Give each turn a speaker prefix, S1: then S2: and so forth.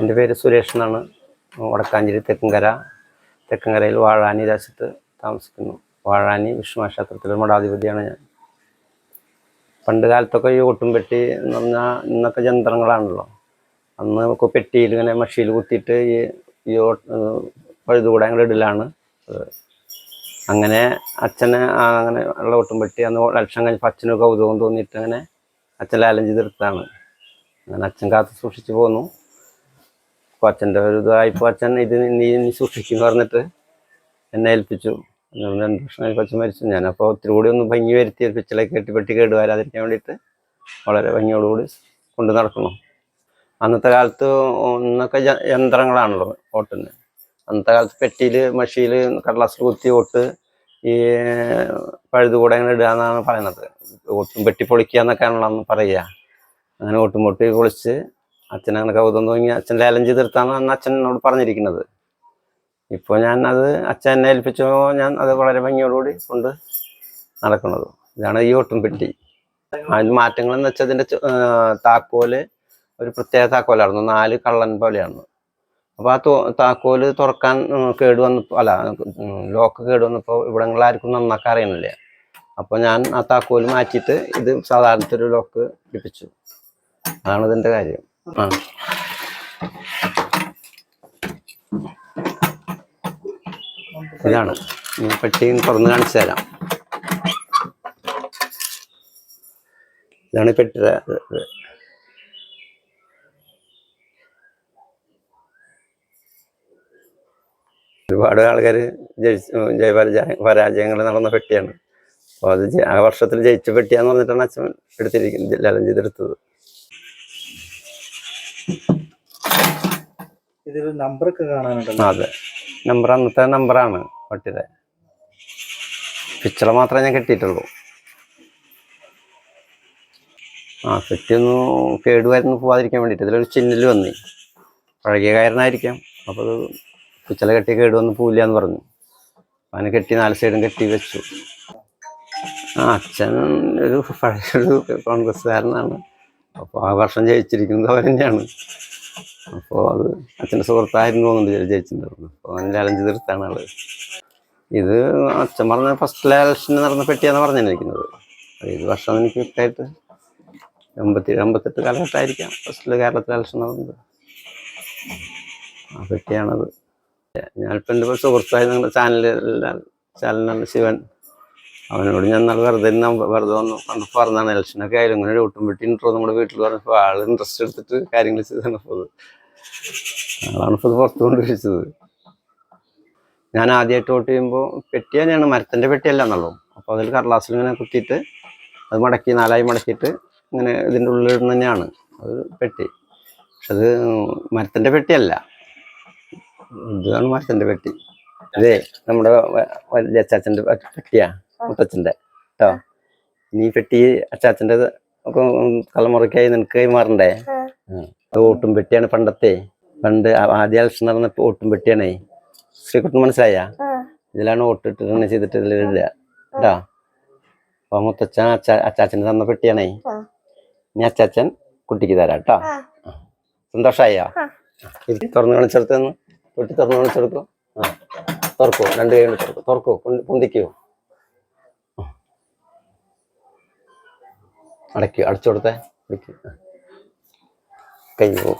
S1: എന്റെ പേര് സുരേഷ് എന്നാണ്. വടക്കാഞ്ചേരി തെക്കുംകര തെക്കുംകരയിൽ വാഴാനി രാജ്യത്ത് താമസിക്കുന്നു. വാഴാനി വിഷ്ണു ക്ഷേത്രത്തിലെ മഠാധിപതിയാണ് ഞാൻ. പണ്ട് കാലത്തൊക്കെ ഈ ഒട്ടുംപെട്ടി എന്ന് പറഞ്ഞാൽ ഇന്നത്തെ യന്ത്രങ്ങളാണല്ലോ. അന്ന് നമുക്ക് പെട്ടിയിൽ ഇങ്ങനെ മഷിയിൽ കുത്തിയിട്ട് ഈ ഈ പഴുതുകൂടെ ഞങ്ങൾ ഇടലാണ്. അങ്ങനെ അച്ഛനെ അങ്ങനെ ഉള്ള ഒട്ടും പെട്ടി അന്ന് ലക്ഷം കഴിഞ്ഞപ്പോൾ അച്ഛനും കൗതുകം തോന്നിയിട്ട് അങ്ങനെ അച്ഛൻ ലാലം ചെയ്തെടുത്താണ് അങ്ങനെ അച്ഛൻ കാത്തു സൂക്ഷിച്ചു പോന്നു. അപ്പോൾ അച്ഛന്റെ ഒരു ഇതായപ്പോൾ അച്ഛൻ ഇത് നീ നീ സൂക്ഷിക്കും പറഞ്ഞിട്ട് എന്നെ ഏൽപ്പിച്ചു. രണ്ട് വർഷം കഴിഞ്ഞപ്പോൾ അച്ഛൻ മരിച്ചു. ഞാനപ്പോൾ ഒത്തിരി കൂടി ഒന്ന് ഭംഗി വരുത്തി പിച്ചിലെ കെട്ടി പെട്ടി കേടുവരാതിരിക്കാൻ വേണ്ടിയിട്ട് വളരെ ഭംഗിയോടുകൂടി കൊണ്ട് നടക്കണം അന്നത്തെ കാലത്ത് ഇന്നൊക്കെ യന്ത്രങ്ങളാണല്ലോ ഓട്ടിന് അന്നത്തെ കാലത്ത് പെട്ടിയിൽ മഷിയിൽ കടലാസിൽ കുത്തി ഓട്ട് ഈ പഴുതുകൂടെ അങ്ങനെ ഇടുക എന്നാണ് പറയുന്നത്. ഒട്ടും പെട്ടി പൊളിക്കുക എന്നൊക്കെയാണല്ലോ പറയുക. അങ്ങനെ ഒട്ടും പൊട്ടി പൊളിച്ച് അച്ഛൻ അങ്ങനെ കൗതം തോന്നി അച്ഛൻ ലേലം ചെയ്തെടുത്താണ് അന്ന് അച്ഛൻ എന്നോട് പറഞ്ഞിരിക്കുന്നത്. ഇപ്പോൾ ഞാൻ അത് അച്ഛൻ എന്നെ ഏൽപ്പിച്ചപ്പോൾ ഞാൻ അത് വളരെ ഭംഗിയോടുകൂടി കൊണ്ട് നടക്കുന്നത്. ഇതാണ് ഈ ഒട്ടും പെട്ടി. അതിന് മാറ്റങ്ങൾ എന്ന് വെച്ചാൽ അതിന്റെ താക്കോൽ ഒരു പ്രത്യേക താക്കോലായിരുന്നു. നാല് കള്ളൻ പോലെയാണ് അപ്പോൾ ആ താക്കോൽ തുറക്കാൻ കേട് വന്നപ്പോൾ അല്ല ലോക്ക് കേട് വന്നപ്പോൾ ഇവിടങ്ങളിൽ ആർക്കും നന്നാക്കാൻ അറിയണില്ല. അപ്പോൾ ഞാൻ ആ താക്കോൽ മാറ്റിയിട്ട് ഇത് സാധാരണത്തെ ഒരു ലോക്ക് പിടിപ്പിച്ചു. അതാണ് ഇതിന്റെ കാര്യം. ആ. ഇതാണ്. പെട്ടി തുറന്ന് കാണിച്ചു തരാം. ഇതാണ് ഈ പെട്ടിയുടെ ഇത്. ഒരുപാട് ആൾക്കാർ ജയിച്ച് ജയപരാജയ പരാജയങ്ങൾ നടന്ന പെട്ടിയാണ്. അപ്പോൾ അത് ആ വർഷത്തിൽ ജയിച്ച പെട്ടിയാന്ന് പറഞ്ഞിട്ടാണ് അച്ഛൻ എടുത്തിരിക്കുന്നത് ലാലം ചെയ്തെടുത്തത്.
S2: ഇതിൽ നമ്പറൊക്കെ കാണാനുണ്ടല്ലോ.
S1: അതെ. നമ്പർ അന്നത്തെ നമ്പറാണ് പട്ടിയുടെ. പിച്ചള മാത്രമേ ഞാൻ കെട്ടിയിട്ടുള്ളൂ. ആ പെട്ടിയൊന്നും കേടുവായിരുന്നു പോവാതിരിക്കാൻ വേണ്ടിയിട്ട്. ഇതിലൊരു ചിന്നൽ വന്നേ. പഴകിയ കാരനായിരിക്കാം. അപ്പോൾ അത് പിച്ചള കെട്ടി കേടുവന്ന് പോവില്ല എന്ന് പറഞ്ഞു. അവന് കെട്ടി നാല് സൈഡും കെട്ടി വെച്ചു. ആ അച്ഛൻ ഒരു പഴയൊരു കോൺഗ്രസ്സുകാരനാണ്. അപ്പോൾ ആ വർഷം ജയിച്ചിരിക്കുന്നത് അവർ തന്നെയാണ്. അപ്പോൾ അത് അച്ഛന്റെ സുഹൃത്തായിരുന്നു തോന്നുന്നുണ്ട് ജയിച്ചിട്ടുണ്ടായിരുന്നു അപ്പോൾ അവൻ ചലഞ്ച് തീർത്താണ് ആൾ ഇത് അച്ഛൻ പറഞ്ഞ ഫസ്റ്റ് ലേലക്ഷൻ നടന്ന പെട്ടിയാന്ന് പറഞ്ഞിരിക്കുന്നത്. ഏത് വർഷം എനിക്ക് കിട്ടായിട്ട് എൺപത്തി അമ്പത്തെട്ട് കാലഘട്ടമായിരിക്കാം ഫസ്റ്റിൽ കേരളത്തിൽ ഇലക്ഷൻ നടന്നത്. ആ പെട്ടിയാണത്. ഞാനിപ്പോൾ എന്റെ സുഹൃത്തായി നിങ്ങളുടെ ചാനലിൽ ചാനലാണ് ശിവൻ. അവനോട് ഞാൻ നല്ല വെറുതെ വെറുതെ ഒന്ന് കണ്ടപ്പോൾ പറഞ്ഞാണ് ഇലക്ഷനൊക്കെ ആയാലും ഇങ്ങനെ ഒരു ഒട്ടും പെട്ടി ഇൻട്രോ നമ്മുടെ വീട്ടിൽ പറഞ്ഞപ്പോൾ ആൾ ഇൻട്രസ്റ്റ് എടുത്തിട്ട് കാര്യങ്ങൾ ചെയ്താണ് ഇപ്പോൾ ആളാണ് ഇപ്പോൾ ഇത് കൊണ്ട് വിളിച്ചത് ഞാൻ ആദ്യമായിട്ട് വോട്ട് ചെയ്യുമ്പോൾ പെട്ടി തന്നെയാണ് മരത്തിന്റെ പെട്ടിയല്ല എന്നുള്ളൂ. അപ്പോൾ അതിൽ കടലാസിൽ ഇങ്ങനെ കുത്തിയിട്ട് അത് മടക്കി നാലായി മടക്കിയിട്ട് ഇങ്ങനെ ഇതിന്റെ ഉള്ളിൽ തന്നെയാണ്. അത് പെട്ടി. പക്ഷെ അത് മരത്തിന്റെ പെട്ടിയല്ല. ഇതാണ് മരത്തിന്റെ പെട്ടി. ഇതേ നമ്മുടെ വലിയ അച്ചാച്ചന്റെ പെട്ടിയാ മുത്തച്ഛന്റെ. കേട്ടോ ഇനി പെട്ടി അച്ചാച്ചന്റെ ഒക്കെ തലമുറയ്ക്കായി നിനക്ക് കൈമാറണ്ടേ. അത് ഓട്ടും പെട്ടിയാണ് പണ്ടത്തെ. പണ്ട് ആദ്യ ഇലക്ഷൻ നടന്നപ്പോൾ ഓട്ടും പെട്ടിയാണേ. ശ്രീകുട്ടൻ മനസ്സിലായ? ഇതിലാണ് ഓട്ടിട്ട് ചെയ്തിട്ട് ഇതിലില്ല കേട്ടോ അപ്പൊ മുത്തച്ഛൻ അച്ചാ അച്ചാച്ചന് തന്ന പെട്ടിയാണേ. ഇനി അച്ചാച്ചൻ കുട്ടിക്ക് തരാം കേട്ടോ സന്തോഷായോ? തുറന്നു കാണിച്ചെടുത്തെന്ന് തൊട്ടി തുറന്ന് കാണിച്ചെടുക്കോ ആ തുറക്കൂ? രണ്ട് കൈ കൊണ്ട് തുറക്കൂ? തുറക്കോ? പൊന്തിക്കൂ? അടയ്ക്കൂ അടച്ചു കൊടുത്തേ കൈ പോകും